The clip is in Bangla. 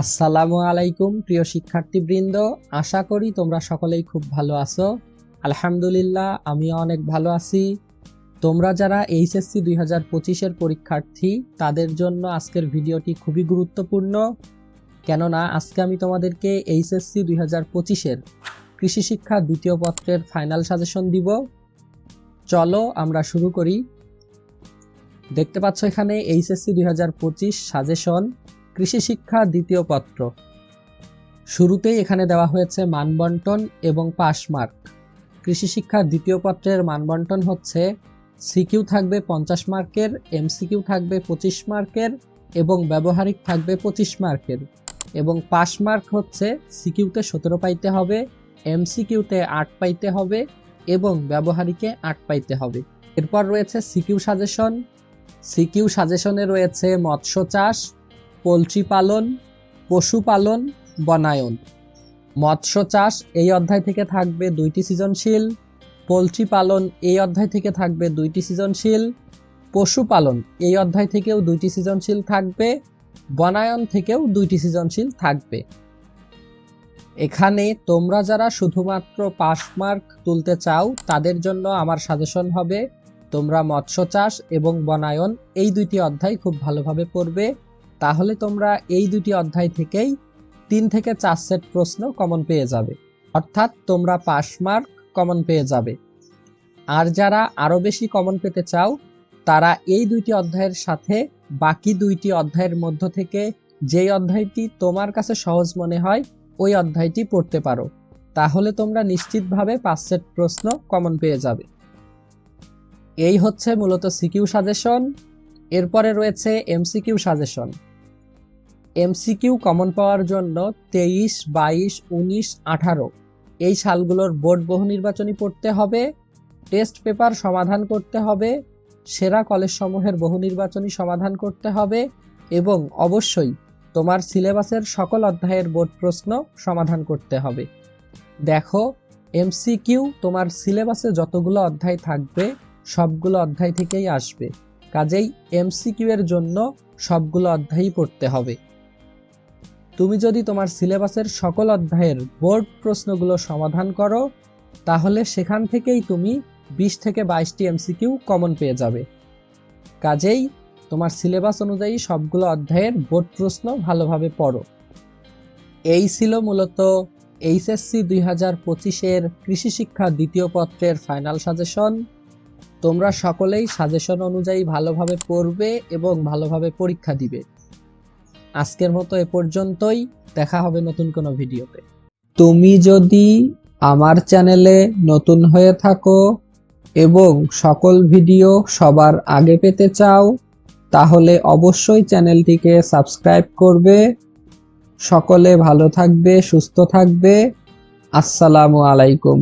আসসালামু আলাইকুম, প্রিয় শিক্ষার্থীবৃন্দ। আশা করি তোমরা সকলেই খুব ভালো আছো। আলহামদুলিল্লাহ, আমিও অনেক ভালো আছি। তোমরা যারা এইচএসসি দুই হাজার পঁচিশের পরীক্ষার্থী, তাদের জন্য আজকের ভিডিওটি খুবই গুরুত্বপূর্ণ। কেননা, আজকে আমি তোমাদেরকে এইচএসসি দুই হাজার পঁচিশের কৃষি শিক্ষা দ্বিতীয় পত্রের ফাইনাল সাজেশন দিব। চলো আমরা শুরু করি। দেখতে পাচ্ছ এখানে এইচএসসি দুই হাজার পঁচিশ সাজেশন। কৃষি শিক্ষা দ্বিতীয় পত্র। শুরুতেই এখানে দেওয়া হয়েছে মানবন্টন এবং পাস মার্ক। কৃষি শিক্ষার দ্বিতীয় পত্রের মানবন্টন হচ্ছে, সিকিউ থাকবে পঞ্চাশ মার্কের, এমসিকিউ থাকবে পঁচিশ মার্কের এবং ব্যবহারিক থাকবে পঁচিশ মার্কের। এবং পাস মার্ক হচ্ছে, সিকিউতে সতেরো পাইতে হবে, এমসিকিউতে আট পাইতে হবে এবং ব্যবহারিকে আট পাইতে হবে। এরপর রয়েছে সিকিউ সাজেশন। সিকিউ সাজেশনে রয়েছে মৎস্য চাষ পোলট্রি পালন পশুপালন বনায়ন। মৎস্য চাষ এই অধ্যায় থেকে থাকবে দুইটি সৃজনশীল, পোলট্রি পালন এই অধ্যায় থেকে থাকবে দুইটি সৃজনশীল পশুপালন এই অধ্যায় থেকেও দুইটি সৃজনশীল থাকবে, বনায়ন থেকেও দুইটি সৃজনশীল থাকবে। এখানে তোমরা যারা শুধুমাত্র পাস মার্ক তুলতে চাও, তাদের জন্য আমার সাজেশন হবে, তোমরা মৎস্য চাষ এবং বনায়ন এই দুইটি অধ্যায় খুব ভালোভাবে পড়বে। তাহলে তোমরা এই দুটি অধ্যায় থেকেই তিন থেকে চার সেট প্রশ্ন কমন পেয়ে যাবে। অর্থাৎ তোমরা পাস মার্ক কমন পেয়ে যাবে। আর যারা আরও বেশি কমন পেতে চাও, তারা এই দুইটি অধ্যায়ের সাথে বাকি দুইটি অধ্যায়ের মধ্য থেকে যেই অধ্যায়টি তোমার কাছে সহজ মনে হয়, ওই অধ্যায়টি পড়তে পারো। তাহলে তোমরা নিশ্চিতভাবে পাঁচ সেট প্রশ্ন কমন পেয়ে যাবে। এই হচ্ছে মূলত সিকিউ সাজেশন। এরপরে রয়েছে এমসিকিউ সাজেশন। এমসিকিউ কমন পাওয়ার জন্য তেইশ, বাইশ, উনিশ, আঠারো। এই সালগুলোর বোর্ড বহু নির্বাচনী পড়তে হবে, টেস্ট পেপার সমাধান করতে হবে, সেরা কলেজসমূহের বহু নির্বাচনী সমাধান করতে হবে এবং অবশ্যই তোমার সিলেবাসের সকল অধ্যায়ের বোর্ড প্রশ্ন সমাধান করতে হবে। দেখো, এমসিকিউ তোমার সিলেবাসে যতগুলো অধ্যায় থাকবে, সবগুলো অধ্যায় থেকেই আসবে। কাজেই এমসিকিউ এর জন্য সবগুলো অধ্যায়ই পড়তে হবে। তুমি যদি তোমার সিলেবাসের সকল অধ্যায়ের বোর্ড প্রশ্নগুলো সমাধান করো, তাহলে সেখান থেকেই তুমি বিশ থেকে বাইশটি এমসিকিউ কমন পেয়ে যাবে। কাজেই তোমার সিলেবাস অনুযায়ী সবগুলো অধ্যায়ের বোর্ড প্রশ্ন ভালোভাবে পড়ো। এই ছিল মূলত এইচএসসি দুই হাজার পঁচিশের কৃষি শিক্ষা দ্বিতীয় পত্রের ফাইনাল সাজেশন। তোমরা সকলেই সাজেশন অনুযায়ী ভালোভাবে পড়বে এবং ভালোভাবে পরীক্ষা দিবে। আজকের মতো এ পর্যন্তই। দেখা হবে নতুন কোনো ভিডিওতে। তুমি যদি আমার চ্যানেলে নতুন হয়ে থাকো এবং সকল ভিডিও সবার আগে পেতে চাও, তাহলে অবশ্যই চ্যানেলটিকে সাবস্ক্রাইব করবে। সকলে ভালো থাকবে, সুস্থ থাকবে। আসসালামু আলাইকুম।